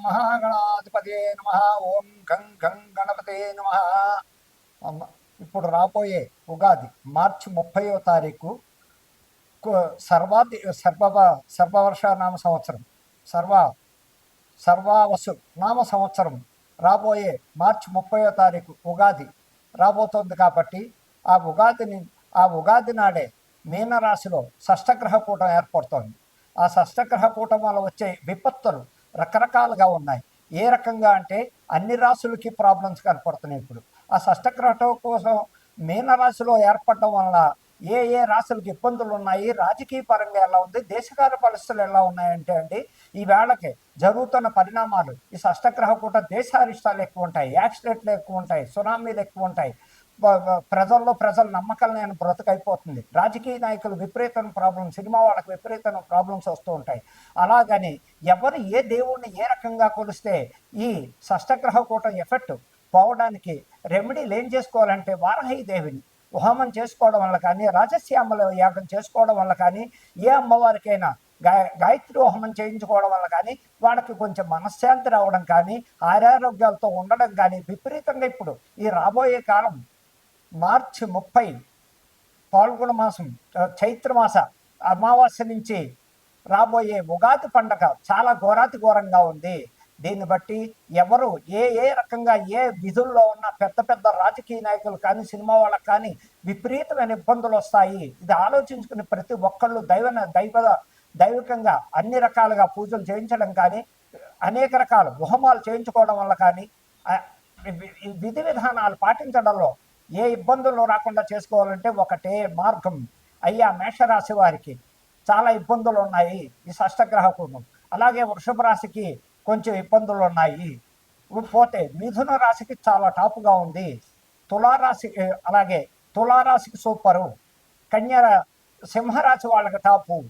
మహాగణాధిపతే నమ. ఓం గం గం గణపతే నమ. ఇప్పుడు రాబోయే ఉగాది మార్చి ముప్పయో తారీఖు సర్వాది సర్వ సర్వవర్ష నామ సంవత్సరం సర్వ సర్వావసు నామ సంవత్సరం రాబోయే మార్చి ముప్పయో తారీఖు ఉగాది రాబోతోంది కాబట్టి ఆ ఉగాదిని ఆ ఉగాది నాడే మీనరాశిలో షష్టగ్రహ కూటం ఏర్పడుతోంది. ఆ షష్టగ్రహ కూటం వల్ల వచ్చే విపత్తులు రకరకాలుగా ఉన్నాయి. ఏ రకంగా అంటే అన్ని రాశులకి ప్రాబ్లమ్స్ కనపడుతున్నాయి ఇప్పుడు. ఆ షష్టగ్రహం కోసం మీనరాశిలో ఏర్పడడం వల్ల ఏ ఏ రాశులకు ఇబ్బందులు ఉన్నాయి? రాజకీయ పరంగా ఎలా ఉంది? దేశకాల పరిస్థితులు ఎలా ఉన్నాయంటే అండి ఈ వేళకి జరుగుతున్న పరిణామాలు ఈ షష్టగ్రహ కూడా దేశారిష్టాలు ఎక్కువ ఉంటాయి యాక్సిడెంట్లు ఎక్కువ ఉంటాయి సునామీలు ఎక్కువ ఉంటాయి. ప్రజల్లో ప్రజల నమ్మకాలు నేను బ్రతకైపోతుంది. రాజకీయ నాయకులు విపరీతమైన ప్రాబ్లమ్స్ సినిమా వాళ్ళకి విపరీతమైన ప్రాబ్లమ్స్ వస్తూ ఉంటాయి. అలాగని ఎవరు ఏ దేవుణ్ణి ఏ రకంగా కొలిస్తే ఈ షష్టగ్రహ కూటం ఎఫెక్ట్ పోవడానికి రెమెడీలు ఏం చేసుకోవాలంటే వారాహి దేవిని హోమం చేసుకోవడం వల్ల కానీ రాజశ్యామల యాగం చేసుకోవడం వల్ల కానీ ఏ అమ్మవారికైనా గాయ గాయత్రి హోమం చేయించుకోవడం వల్ల కానీ వాళ్ళకి కొంచెం మనశ్శాంతి రావడం కానీ ఆరోగ్యాలతో ఉండడం కానీ విపరీతంగా ఇప్పుడు ఈ రాబోయే కాలం మార్చి ముప్పై పాల్గొన మాసం చైత్రమాస చైత్ర మాస అమావాస్య నుంచి రాబోయే ఉగాది పండగ చాలా ఘోరాతి ఘోరంగా ఉంది. దీన్ని బట్టి ఎవరు ఏ ఏ రకంగా ఏ విధుల్లో ఉన్న పెద్ద పెద్ద రాజకీయ నాయకులు కానీ సినిమా వాళ్ళకి కానీ విపరీతమైన ఇబ్బందులు వస్తాయి. ఇది ఆలోచించుకుని ప్రతి ఒక్కళ్ళు దైవ దైవ దైవికంగా అన్ని రకాలుగా పూజలు చేయించడం కానీ అనేక రకాల హోమాలు చేయించుకోవడం వల్ల కానీ విధి విధానాలు పాటించడంలో ఏ ఇబ్బందులు రాకుండా చేసుకోవాలంటే ఒకటే మార్గం. అయ్యా మేషరాశి వారికి చాలా ఇబ్బందులు ఉన్నాయి ఈ షష్టగ్రహ కుటుంబం అలాగే వృషభ రాశికి కొంచెం ఇబ్బందులు ఉన్నాయి పోతే మిథున రాశికి చాలా టాపుగా ఉంది. తులారాశి అలాగే తులారాశికి సూపరు. కన్య సింహరాశి వాళ్ళకి టాపు.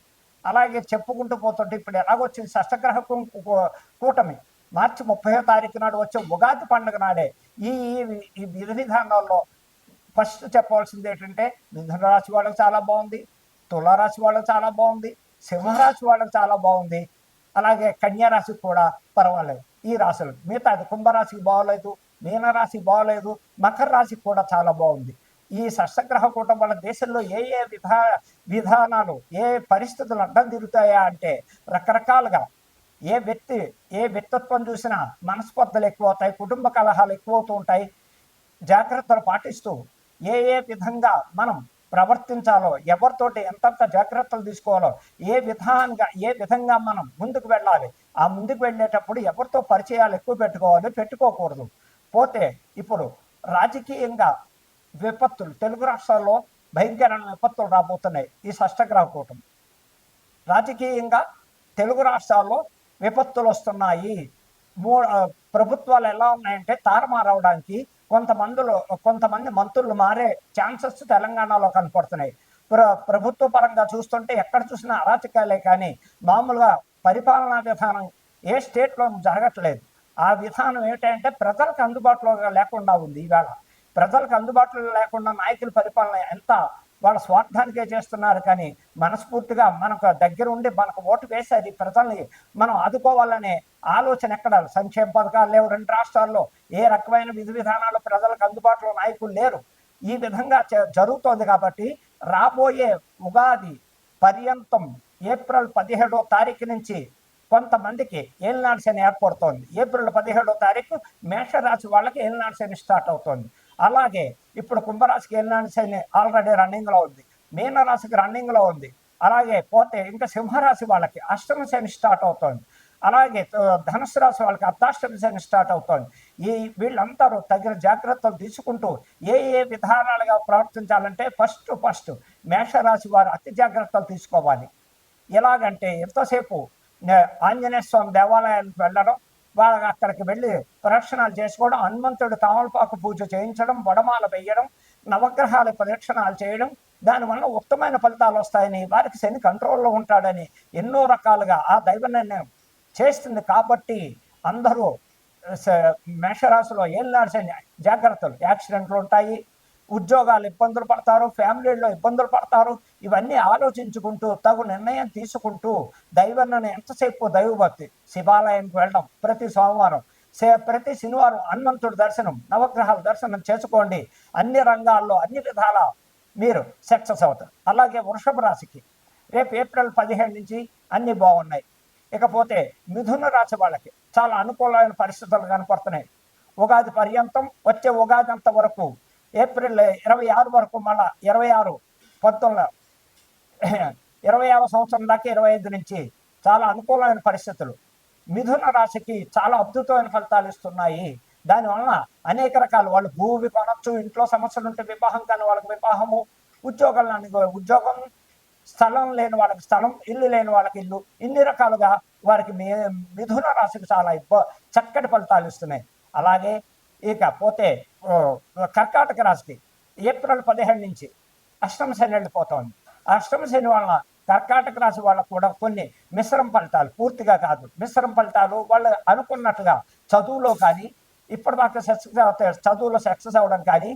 అలాగే చెప్పుకుంటూ పోతుంటే ఇప్పుడు ఎలాగొచ్చింది షష్టగ్రహ కూటమి. మార్చి ముప్పై తారీఖు నాడు వచ్చే ఉగాది పండుగ నాడే. ఈ ఈ- ఈ విధి విధానాల్లో ఫస్ట్ చెప్పవలసింది ఏంటంటే మిథున రాశి వాళ్ళకి చాలా బాగుంది తులారాశి వాళ్ళకి చాలా బాగుంది సింహరాశి వాళ్ళకి చాలా బాగుంది అలాగే కన్యారాశికి కూడా పర్వాలేదు. ఈ రాశులు మిగతాది కుంభరాశికి బాగోలేదు మీనరాశి బాగోలేదు మకర రాశికి కూడా చాలా బాగుంది. ఈ షష్టగ్రహ కూటం వల్ల దేశంలో ఏ ఏ విధా విధానాలు ఏ పరిస్థితులు అడ్డం తిరుగుతాయా అంటే రకరకాలుగా ఏ వ్యక్తి ఏ వ్యక్తిత్వం చూసినా మనస్పర్ధలు ఎక్కువ అవుతాయి కుటుంబ కలహాలు ఎక్కువ అవుతూ ఉంటాయి జాగ్రత్తలు పాటిస్తూ ఏ ఏ విధంగా మనం ప్రవర్తించాలో ఎవరితోటి ఎంతంత జాగ్రత్తలు తీసుకోవాలో ఏ విధానంగా ఏ విధంగా మనం ముందుకు వెళ్ళాలి ఆ ముందుకు వెళ్ళేటప్పుడు ఎవరితో పరిచయాలు ఎక్కువ పెట్టుకోవాలి పెట్టుకోకూడదు. పోతే ఇప్పుడు రాజకీయంగా విపత్తులు తెలుగు రాష్ట్రాల్లో భయంకరమైన విపత్తులు రాబోతున్నాయి ఈ షష్టగ్రహ కూటమి. రాజకీయంగా తెలుగు రాష్ట్రాల్లో విపత్తులు వస్తున్నాయి. మూ ప్రభుత్వాలు ఎలా ఉన్నాయంటే తారుమారవడానికి కొంతమందిలో కొంతమంది మంత్రులు మారే ఛాన్సెస్ తెలంగాణలో కనపడుతున్నాయి. ప్ర ప్రభుత్వ పరంగా చూస్తుంటే ఎక్కడ చూసినా అరాచకాలే కానీ మామూలుగా పరిపాలనా విధానం ఏ స్టేట్లో జరగట్లేదు. ఆ విధానం ఏమిటంటే ప్రజలకు అందుబాటులో లేకుండా ఉంది ఈవేళ ప్రజలకు అందుబాటులో లేకుండా నాయకుల పరిపాలన ఎంత వాళ్ళ స్వార్థానికే చేస్తున్నారు. కానీ మనస్ఫూర్తిగా మనకు దగ్గర ఉండి మనకు ఓటు వేసి అది ప్రజల్ని మనం ఆదుకోవాలనే ఆలోచన ఎక్కడ? సంక్షేమ పథకాలు లేవు. రెండు రాష్ట్రాల్లో ఏ రకమైన విధి విధానాలు ప్రజలకు అందుబాటులో నాయకులు లేరు. ఈ విధంగా జరుగుతోంది కాబట్టి రాబోయే ఉగాది పర్యంతం ఏప్రిల్ పదిహేడో తారీఖు నుంచి కొంతమందికి ఏలినాడు శని ఏర్పడుతోంది. ఏప్రిల్ పదిహేడో తారీఖు మేషరాశి వాళ్ళకి ఏలినాడు శని స్టార్ట్ అవుతోంది. అలాగే ఇప్పుడు కుంభరాశికి వెళ్ళినా శని ఆల్రెడీ రన్నింగ్లో ఉంది. మీనరాశికి రన్నింగ్లో ఉంది. అలాగే పోతే ఇంకా సింహరాశి వాళ్ళకి అష్టమ శని స్టార్ట్ అవుతోంది. అలాగే ధనుసు రాశి వాళ్ళకి అర్ధాష్టమి శని స్టార్ట్ అవుతోంది. ఈ వీళ్ళందరూ తగిన జాగ్రత్తలు తీసుకుంటూ ఏ ఏ విధానాలుగా ప్రవర్తించాలంటే ఫస్ట్ ఫస్ట్ మేషరాశి వారు అతి జాగ్రత్తలు తీసుకోవాలి. ఎలాగంటే ఎంతసేపు ఆంజనేయ స్వామి దేవాలయానికి వెళ్ళడం వాళ్ళ అక్కడికి వెళ్ళి ప్రదక్షిణాలు చేసుకోవడం హనుమంతుడు తామలపాకు పూజ చేయించడం వడమాల వేయడం నవగ్రహాల ప్రదక్షిణాలు చేయడం దానివల్ల ఉత్తమైన ఫలితాలు వస్తాయని వారికి శని కంట్రోల్లో ఉంటాడని ఎన్నో రకాలుగా ఆ దైవ నిర్ణయం చేస్తుంది. కాబట్టి అందరూ స- మేషరాశిలో ఏళ్ళనాడు శని జాగ్రత్తలు యాక్సిడెంట్లు ఉంటాయి. ఉద్యోగాలు ఇబ్బందులు పడతారు ఫ్యామిలీలో ఇబ్బందులు పడతారు ఇవన్నీ ఆలోచించుకుంటూ తగు నిర్ణయం తీసుకుంటూ దైవాన్ని ఎంతసేపు దైవభక్తి శివాలయానికి వెళ్ళడం ప్రతి సోమవారం. సే- ప్రతి శనివారం హనుమంతుడి దర్శనం నవగ్రహాల దర్శనం చేసుకోండి. అన్ని రంగాల్లో అన్ని విధాల మీరు సక్సెస్ అవుతారు. అలాగే వృషభ రాశికి రేపు ఏప్రిల్ పదిహేడు నుంచి అన్ని బాగున్నాయి. ఇకపోతే మిథున రాశి వాళ్ళకి చాలా అనుకూలమైన పరిస్థితులు కనపడుతున్నాయి. ఉగాది పర్యంతం వచ్చే ఉగాది అంత వరకు ఏప్రిల్ ఇరవై ఆరు వరకు మళ్ళా ఇరవై ఆరు పంతొమ్మిది ఇరవై ఆరు సంవత్సరం దాకా ఇరవై ఐదు నుంచి చాలా అనుకూలమైన పరిస్థితులు. మిథున రాశికి చాలా అద్భుతమైన ఫలితాలు ఇస్తున్నాయి. దానివలన అనేక రకాల వాళ్ళు భూమి కొనొచ్చు ఇంట్లో సమస్యలు ఉంటే వివాహం కానీ వాళ్ళకి వివాహము ఉద్యోగాలు ఉద్యోగం స్థలం లేని వాళ్ళకి స్థలం ఇల్లు లేని వాళ్ళకి ఇల్లు ఇన్ని రకాలుగా వారికి మి మిథున రాశికి చాలా ఇబ్బ చక్కటి ఫలితాలు ఇస్తున్నాయి. అలాగే ఇకపోతే కర్కాటక రాశికి ఏప్రిల్ పదిహేడు నుంచి అష్టమ శని వెళ్ళిపోతోంది. అష్టమ శని వలన కర్కాటక రాశి వాళ్ళకు కూడా కొన్ని మిశ్రమ ఫలితాలు పూర్తిగా కాదు మిశ్రమ ఫలితాలు వాళ్ళు అనుకున్నట్టుగా చదువులో కానీ ఇప్పటిదాకా సక్సెస్ అవుతాయి చదువులో సక్సెస్ అవ్వడం కానీ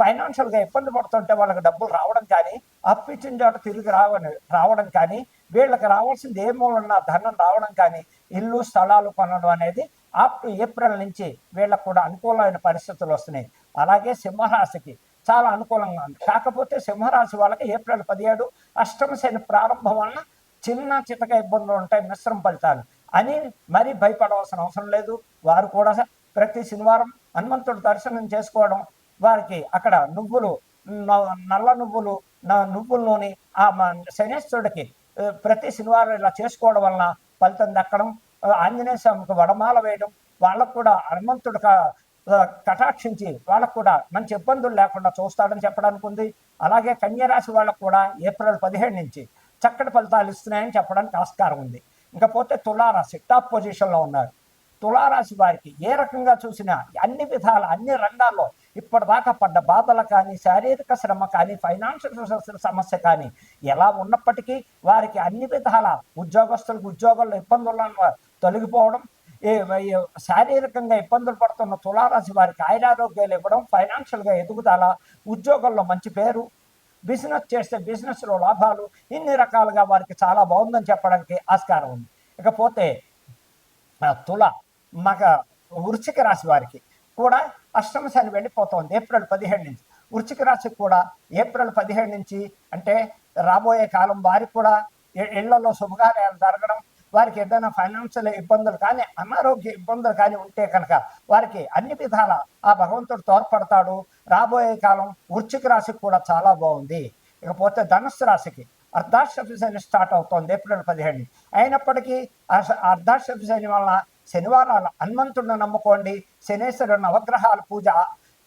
ఫైనాన్షియల్గా ఇబ్బంది పడుతుంటే వాళ్ళకి డబ్బులు రావడం కానీ అప్పు ఇచ్చిన చోట తిరిగి రావని రావడం కానీ వీళ్ళకి రావాల్సింది ఏ మూలన్నా ధనం రావడం కానీ ఇల్లు స్థలాలు కొనడం అనేది అప్ టు ఏప్రిల్ నుంచి వీళ్ళకు కూడా అనుకూలమైన పరిస్థితులు వస్తున్నాయి. అలాగే సింహరాశికి చాలా అనుకూలంగా ఉంది. కాకపోతే సింహరాశి వాళ్ళకి ఏప్రిల్ పదిహేడు అష్టమ శని ప్రారంభం వలన చిన్న చితక ఇబ్బందులు ఉంటాయి మిశ్రమ ఫలితాలు. అని మరీ భయపడవలసిన అవసరం లేదు. వారు కూడా ప్రతి శనివారం హనుమంతుడు దర్శనం చేసుకోవడం వారికి అక్కడ నువ్వులు నల్ల నువ్వులు నా నువ్వుల్లోని ఆ శనేశ్వరుడికి ప్రతి శనివారం ఇలా చేసుకోవడం వలన ఫలితం దక్కడం ఆంజనేయ స్వామికి వడమాల వేయడం వాళ్ళకు కూడా హనుమంతుడు కటాక్షించి వాళ్ళకు కూడా మంచి ఇబ్బందులు లేకుండా చూస్తాడని చెప్పడానికి ఉంది. అలాగే కన్యరాశి వాళ్ళకు కూడా ఏప్రిల్ పదిహేడు నుంచి చక్కటి ఫలితాలు ఇస్తున్నాయని చెప్పడానికి ఆస్కారం ఉంది. ఇంకా పోతే తులారాశి టాప్ పొజిషన్లో ఉన్నారు. తులారాశి వారికి ఏ రకంగా చూసినా అన్ని విధాల అన్ని రంగాల్లో ఇప్పటిదాకా పడ్డ బాధలు కానీ శారీరక శ్రమ కానీ ఫైనాన్షియల్ సమస్య కానీ ఎలా ఉన్నప్పటికీ వారికి అన్ని విధాల ఉద్యోగస్తులకు ఉద్యోగాల్లో ఇబ్బందులను తొలగిపోవడం ఈ శారీరకంగా ఇబ్బందులు పడుతున్న తులారాశి వారికి ఆయురారోగ్యాలు ఇవ్వడం ఫైనాన్షియల్గా ఎదుగుదల ఉద్యోగంలో మంచి పేరు బిజినెస్ చేస్తే బిజినెస్లో లాభాలు ఇన్ని రకాలుగా వారికి చాలా బాగుందని చెప్పడానికి ఆస్కారం ఉంది. ఇకపోతే తుల మగ వృశ్చిక రాశి వారికి కూడా అష్టమ శని వెళ్ళిపోతుంది ఏప్రిల్ పదిహేడు నుంచి. వృశ్చిక రాశికి కూడా ఏప్రిల్ పదిహేడు నుంచి అంటే రాబోయే కాలం వారికి కూడా ఇళ్ళలో శుభకార్యాలు జరగడం వారికి ఏదైనా ఫైనాన్షియల్ ఇబ్బందులు కానీ అనారోగ్య ఇబ్బందులు కానీ ఉంటే కనుక వారికి అన్ని విధాల ఆ భగవంతుడు తోడ్పడతాడు. రాబోయే కాలం వృశ్చిక రాశికి కూడా చాలా బాగుంది. ఇకపోతే ధనుస్సు రాశికి అర్ధాష్టమి శని స్టార్ట్ అవుతోంది ఏప్రిల్ పదిహేడు. అయినప్పటికీ ఆ అర్ధాష్టమి శని వలన శనివారాలు హనుమంతుడిని నమ్ముకోండి శనేశ్వరుడు నవగ్రహాల పూజ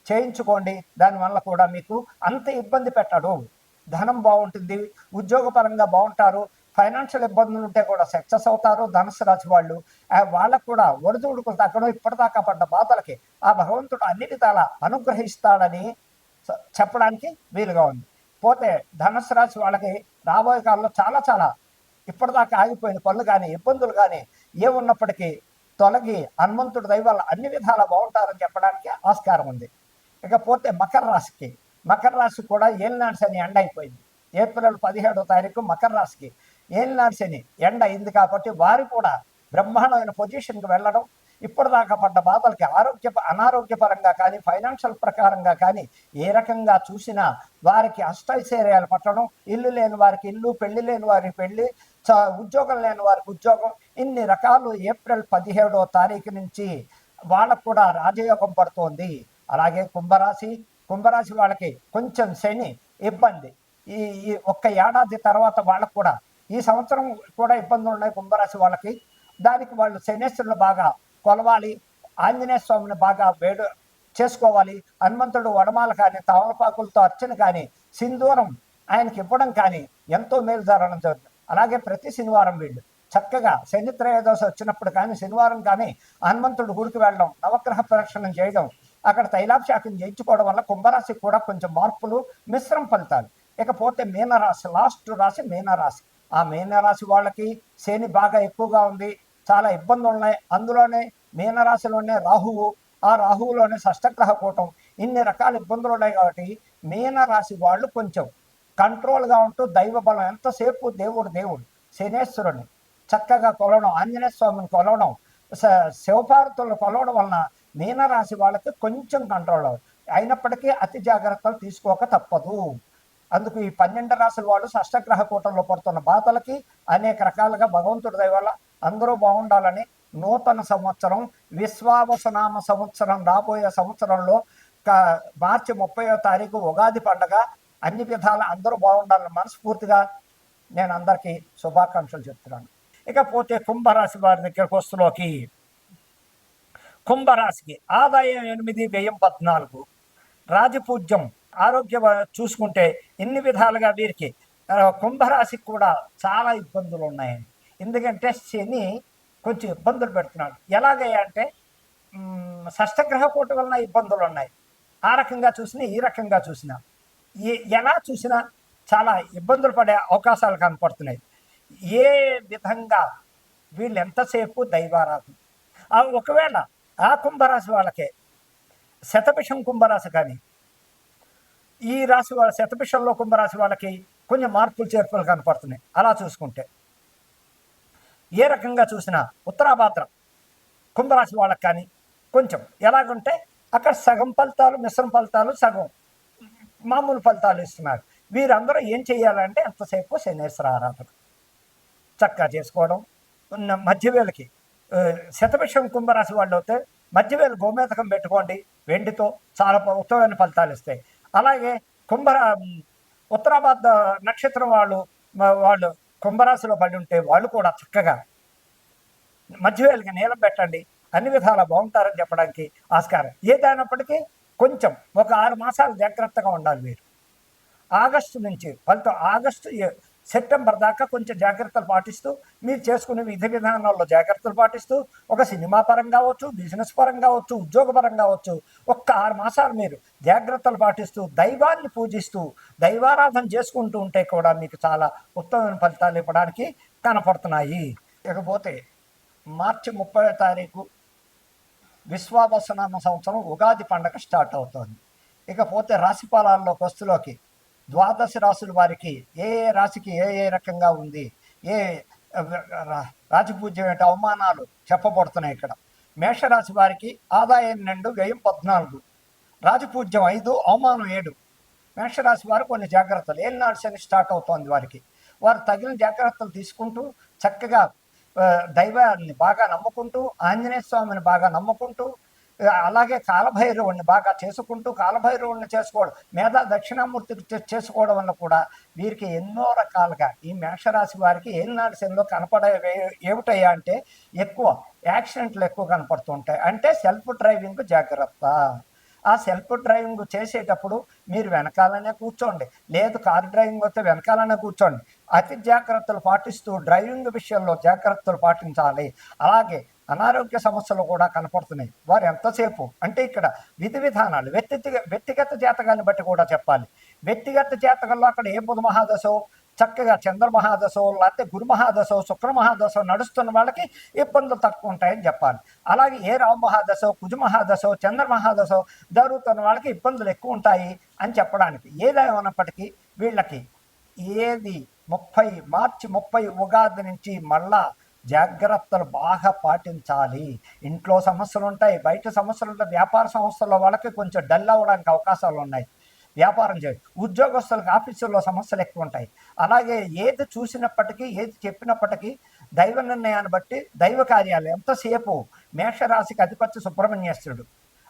చేయించుకోండి దానివల్ల కూడా మీకు అంత ఇబ్బంది పెట్టడు. ధనం బాగుంటుంది ఉద్యోగపరంగా బాగుంటారు ఫైనాన్షియల్ ఇబ్బందులు ఉంటే కూడా సక్సెస్ అవుతారు. ధనుసు రాశి వాళ్ళు వాళ్ళకు కూడా ఒడిదుడుకు తగ్గడం ఇప్పటిదాకా పడ్డ బాధలకి ఆ భగవంతుడు అన్ని విధాల అనుగ్రహిస్తాడని చెప్పడానికి వీలుగా ఉంది. పోతే ధనుసు రాశి వాళ్ళకి రాబోయే కాలంలో చాలా చాలా ఇప్పటిదాకా ఆగిపోయిన పనులు కానీ ఇబ్బందులు కానీ ఏమున్నప్పటికీ తొలగి హనుమంతుడి దైవాలు అన్ని విధాలా బాగుంటారని చెప్పడానికి ఆస్కారం ఉంది. ఇకపోతే మకర రాశికి మకర రాశి కూడా ఏలినాడు అని ఎండ అయిపోయింది. ఏప్రిల్ పదిహేడో తారీఖు మకర రాశికి. ఏలినాడు శని? ఎండ అయింది కాబట్టి వారు కూడా బ్రహ్మాండమైన పొజిషన్కి వెళ్ళడం ఇప్పటిదాకా పడ్డ బాధలకి ఆరోగ్య అనారోగ్యపరంగా కానీ ఫైనాన్షియల్ ప్రకారంగా కానీ ఏ రకంగా చూసినా వారికి అష్టైశ్వర్యాలు పట్టడం ఇల్లు లేని వారికి ఇల్లు పెళ్ళి లేని వారికి పెళ్ళి చ- ఉద్యోగం లేని వారికి ఉద్యోగం ఇన్ని రకాలు ఏప్రిల్ పదిహేడో తారీఖు నుంచి వాళ్ళకు కూడా రాజయోగం పడుతోంది. అలాగే కుంభరాశి కుంభరాశి వాళ్ళకి కొంచెం శని ఇబ్బంది. ఈ ఈ ఒక్క ఏడాది తర్వాత వాళ్ళకు కూడా ఈ సంవత్సరం కూడా ఇబ్బందులు ఉన్నాయి కుంభరాశి వాళ్ళకి. దానికి వాళ్ళు శనేశ్వరులు బాగా కొలవాలి ఆంజనేయ స్వామిని బాగా వేడు చేసుకోవాలి హనుమంతుడు వడమాల కానీ తమలపాకులతో అర్చన కానీ సింధూరం ఆయనకి ఇవ్వడం కానీ ఎంతో మేలు జరగడం జరుగుతుంది. అలాగే ప్రతి శనివారం వీళ్ళు చక్కగా శని త్రయోదశి వచ్చినప్పుడు కానీ శనివారం కానీ హనుమంతుడు గుడికి వెళ్ళడం నవగ్రహ ప్రదక్షిణం చేయడం అక్కడ తైలాభిషేకం చేయించుకోవడం వల్ల కుంభరాశికి కూడా కొంచెం మార్పులు మిశ్రమ ఫలితాలు. ఇకపోతే మీనరాశి లాస్ట్ రాశి మీనరాశి. ఆ మీనరాశి వాళ్ళకి శని బాగా ఎక్కువగా ఉంది. చాలా ఇబ్బందులు ఉన్నాయి. అందులోనే మీనరాశిలోనే రాహువు. ఆ రాహువులోనే షష్టగ్రహ కూటం. ఇన్ని రకాల ఇబ్బందులు ఉన్నాయి కాబట్టి మీనరాశి వాళ్ళు కొంచెం కంట్రోల్గా ఉంటూ దైవ బలం ఎంతసేపు దేవుడు దేవుడు శనేశ్వరుని చక్కగా కొలవడం ఆంజనేయ స్వామిని కొలవడం శివపార్వతులను కొలవడం వలన మీనరాశి వాళ్ళకి కొంచెం కంట్రోల్ అవ్వదు. అయినప్పటికీ అతి జాగ్రత్తలు తీసుకోక తప్పదు. అందుకు ఈ పన్నెండు రాసుల వాళ్ళు షష్టగ్రహ కూటంలో పడుతున్న బాధలకి అనేక రకాలుగా భగవంతుడి దయవల్ల అందరూ బాగుండాలని నూతన సంవత్సరం విశ్వావసనామ సంవత్సరం రాబోయే సంవత్సరంలో మార్చి ముప్పయో తారీఖు ఉగాది పండగ అన్ని విధాల అందరూ బాగుండాలని మనస్ఫూర్తిగా నేను అందరికీ శుభాకాంక్షలు చెప్తున్నాను. ఇకపోతే కుంభరాశి వారి దగ్గరకు వస్తులోకి కుంభరాశికి ఆదాయం ఎనిమిది వ్యయం పద్నాలుగు. రాజపూజ్యం ఆరోగ్యం చూసుకుంటే ఎన్ని విధాలుగా వీరికి కుంభరాశికి కూడా చాలా ఇబ్బందులు ఉన్నాయండి. ఎందుకంటే శని కొంచెం ఇబ్బందులు పెడుతున్నాడు. ఎలాగయ్యా అంటే షష్టగ్రహ కోటి వలన ఇబ్బందులు ఉన్నాయి. ఆ రకంగా చూసినా ఈ రకంగా చూసినా. ఏ- ఎలా చూసినా చాలా ఇబ్బందులు పడే అవకాశాలు కనపడుతున్నాయి. ఏ విధంగా వీళ్ళు ఎంతసేపు దైవారాధన? ఆ ఒకవేళ ఆ కుంభరాశి వాళ్ళకే శతభిషం కుంభరాశి కానీ ఈ రాశి వాళ్ళ శతభిషంలో కుంభరాశి వాళ్ళకి కొంచెం మార్పులు చేర్పులు కనపడుతున్నాయి. అలా చూసుకుంటే ఏ రకంగా చూసినా ఉత్తరాభాద్ర కుంభరాశి వాళ్ళకి కానీ కొంచెం ఎలాగుంటే అక్కడ సగం ఫలితాలు మిశ్రమ ఫలితాలు సగం మామూలు ఫలితాలు ఇస్తున్నారు. వీరందరూ ఏం చేయాలంటే ఎంతసేపు శనేశ్వర ఆరాధన చక్కగా చేసుకోవడం. ఉన్న మధ్యవేలకి శతభిషం కుంభరాశి వాళ్ళు అయితే మధ్యవేలు గోమేతకం పెట్టుకోండి. వెండితో చాలా ఉత్తమైన ఉత్తమమైన ఫలితాలు ఇస్తాయి. అలాగే కుంభరా ఉత్తరాబాద్ నక్షత్రం వాళ్ళు వాళ్ళు కుంభరాశిలో పడి ఉంటే వాళ్ళు కూడా చక్కగా మధ్యవేలకి నీలం పెట్టండి. అన్ని విధాలా బాగుంటారని చెప్పడానికి ఆస్కారం. ఏదైనప్పటికీ కొంచెం ఒక ఆరు మాసాలు జాగ్రత్తగా ఉండాలి మీరు. ఆగస్టు నుంచి ఫలితం ఆగస్టు సెప్టెంబర్ దాకా కొంచెం జాగ్రత్తలు పాటిస్తూ మీరు చేసుకునే విధి విధానాల్లో జాగ్రత్తలు పాటిస్తూ ఒక సినిమా పరంగా అవచ్చు బిజినెస్ పరంగా అవచ్చు ఉద్యోగ పరంగా అవచ్చు ఒక్క ఆరు మాసాలు మీరు జాగ్రత్తలు పాటిస్తూ దైవాన్ని పూజిస్తూ దైవారాధన చేసుకుంటూ ఉంటే కూడా మీకు చాలా ఉత్తమమైన ఫలితాలు ఇవ్వడానికి కనపడుతున్నాయి. ఇకపోతే మార్చి ముప్పై తారీఖు విశ్వావసనామ సంవత్సరం ఉగాది పండగ స్టార్ట్ అవుతుంది. ఇకపోతే రాశిఫలాల్లో వస్తులోకి ద్వాదశ రాశుల వారికి ఏ ఏ రాశికి ఏ ఏ రకంగా ఉంది ఏ రా- రాజపూజ్యం అవమానాలు చెప్పబడుతున్నాయి ఇక్కడ. మేషరాశి వారికి ఆదాయం రెండు వ్యయం పద్నాలుగు రాజపూజ్యం ఐదు అవమానం ఏడు. మేషరాశి వారు కొన్ని జాగ్రత్తలు. ఏలినాడు శని స్టార్ట్ అవుతోంది వారికి. వారు తగిన జాగ్రత్తలు తీసుకుంటూ చక్కగా దైవాన్ని బాగా నమ్ముకుంటూ ఆంజనేయ స్వామిని బాగా నమ్ముకుంటూ అలాగే కాలభైరవుణ్ణి బాగా చేసుకుంటూ కాలభైరవుణ్ణి చేసుకోవడం మేధా దక్షిణామూర్తికి చేసుకోవడం వల్ల కూడా వీరికి ఎన్నో రకాలుగా ఈ మేషరాశి వారికి ఏలినాడు శనిలో కనపడే ఏమిటయ్యా అంటే ఎక్కువ యాక్సిడెంట్లు ఎక్కువ కనపడుతుంటాయి. అంటే సెల్ఫ్ డ్రైవింగ్ జాగ్రత్త. ఆ సెల్ఫ్ డ్రైవింగ్ చేసేటప్పుడు మీరు వెనకాలనే కూర్చోండి. లేదు కార్ డ్రైవింగ్ వస్తే వెనకాలనే కూర్చోండి. అతి జాగ్రత్తలు పాటిస్తూ డ్రైవింగ్ విషయంలో జాగ్రత్తలు పాటించాలి. అలాగే అనారోగ్య సమస్యలు కూడా కనపడుతున్నాయి. వారు ఎంతసేపు? అంటే ఇక్కడ విధి విధానాలు వ్యక్తిగత వ్యక్తిగత జాతకాన్ని బట్టి కూడా చెప్పాలి. వ్యక్తిగత జాతకంలో అక్కడ ఏ బుధ మహాదశో చక్కగా చంద్ర మహాదశో లేకపోతే గురు మహాదశో శుక్ర మహాదశో నడుస్తున్న వాళ్ళకి ఇబ్బందులు తక్కువ ఉంటాయని చెప్పాలి. అలాగే ఏ రావు మహాదశో కుజ మహాదశో చంద్ర మహాదశో జరుగుతున్న వాళ్ళకి ఇబ్బందులు ఎక్కువ ఉంటాయి అని చెప్పడానికి ఏదేమైనప్పటికీ వీళ్ళకి ఏది ముప్పై మార్చి ముప్పై ఉగాది నుంచి మళ్ళా జాగ్రత్తలు బాగా పాటించాలి. ఇంట్లో సమస్యలు ఉంటాయి బయట సమస్యలు ఉంటాయి వ్యాపార సంస్థల్లో వాళ్ళకి కొంచెం డల్ అవ్వడానికి అవకాశాలు ఉన్నాయి. వ్యాపారం చేయాలి ఉద్యోగస్తులకు ఆఫీసుల్లో సమస్యలు ఎక్కువ ఉంటాయి అలాగే ఏది చూసినప్పటికీ ఏది చెప్పినప్పటికీ దైవ నిర్ణయాన్ని బట్టి దైవ కార్యాలు ఎంతసేపు మేషరాశికి అధిపతి సుబ్రహ్మణ్యేశ్వరుడు?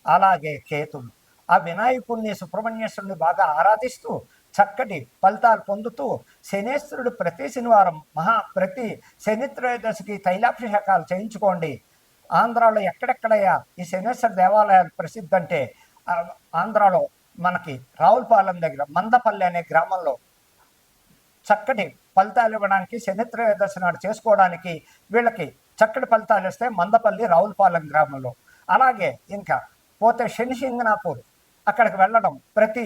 అలాగే కేతుడు ఆ వినాయకుడిని సుబ్రహ్మణ్యేశ్వరుని బాగా ఆరాధిస్తూ చక్కటి ఫలితాలు పొందుతూ శనేశ్వరుడు ప్రతి శనివారం మహా ప్రతి శనిత్రయోదశికి తైలాభిషేకాలు చేయించుకోండి. ఆంధ్రాలో ఎక్కడెక్కడయ్యా ఈ శనేశ్వర దేవాలయాలు ప్రసిద్ధి అంటే ఆంధ్రాలో మనకి రావులపాలెం దగ్గర మందపల్లి అనే గ్రామంలో చక్కటి ఫలితాలు ఇవ్వడానికి శనిత్రయోదశి నాడు చేసుకోవడానికి వీళ్ళకి చక్కటి ఫలితాలు ఇస్తే మందపల్లి రావులపాలెం గ్రామంలో. అలాగే ఇంకా పోతే శని సింగనాపూర్ అక్కడికి వెళ్ళడం ప్రతి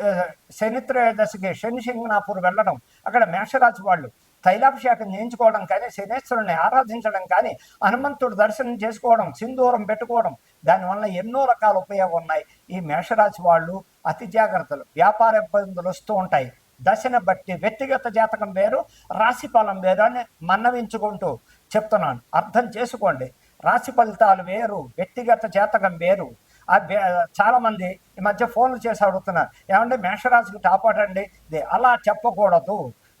శనిత్రయోదశికి శని త్రయోదశికి శని సింగనాపూర్ వెళ్ళడం అక్కడ మేషరాశి వాళ్ళు తైలాభిషేకం చేయించుకోవడం కానీ శనేశ్వరుని ఆరాధించడం కానీ హనుమంతుడు దర్శనం చేసుకోవడం సింధూరం పెట్టుకోవడం దానివల్ల ఎన్నో రకాల ఉపయోగం ఉన్నాయి. ఈ మేషరాశి వాళ్ళు అతి జాగ్రత్తలు. వ్యాపార ఇబ్బందులు వస్తూ ఉంటాయి. దశను బట్టి వ్యక్తిగత జాతకం వేరు రాశి ఫలం వేరు అని మన్నవించుకుంటూ చెప్తున్నాను. అర్థం చేసుకోండి. రాశి ఫలితాలు వేరు వ్యక్తిగత జాతకం వేరు. ఆ చాలా మంది ఈ మధ్య ఫోన్లు చేసి అడుగుతున్నారు. ఏమంటే మేషరాశికి టాపటండి ఇది అలా చెప్పకూడదు.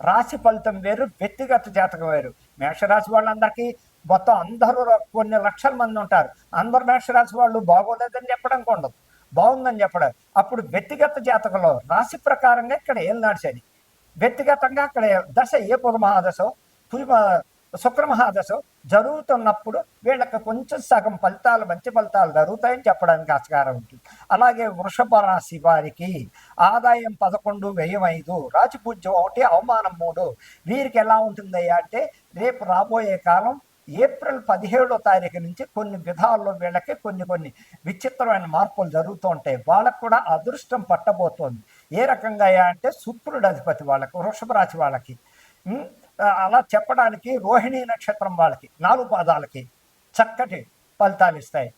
రాశి ఫలితం వేరు వ్యక్తిగత జాతకం వేరు. మేషరాశి వాళ్ళందరికీ మొత్తం అందరూ కొన్ని లక్షల మంది ఉంటారు. అందరు మేషరాశి వాళ్ళు బాగోలేదని చెప్పడం ఉండదు బాగుందని చెప్పడం. అప్పుడు వ్యక్తిగత జాతకంలో రాశి ప్రకారంగా ఇక్కడ ఏం నడిచేది వ్యక్తిగతంగా అక్కడ దశ ఏ పుర మహాదశో శుక్రమహాదశ జరుగుతున్నప్పుడు వీళ్ళకి కొంచెం సగం ఫలితాలు మంచి ఫలితాలు జరుగుతాయని చెప్పడానికి ఆస్కారం ఉంటుంది అలాగే వృషభ రాశి వారికి ఆదాయం పదకొండు వ్యయం ఐదు రాజపూజ్యం ఒకటి అవమానం మూడు. వీరికి ఎలా ఉంటుందయ్యా అంటే రేపు రాబోయే కాలం ఏప్రిల్ పదిహేడో తారీఖు నుంచి కొన్ని విధాల్లో వీళ్ళకి కొన్ని కొన్ని విచిత్రమైన మార్పులు జరుగుతూ ఉంటాయి. వాళ్ళకు కూడా అదృష్టం పట్టబోతోంది. ఏ రకంగా అయ్యా అంటే శుక్రుడు అధిపతి వాళ్ళకి వృషభ రాశి వాళ్ళకి. అలా చెప్పడానికి రోహిణీ నక్షత్రం వాళ్ళకి నాలుగు పాదాలకి చక్కటి ఫలితాలు ఇస్తాయి.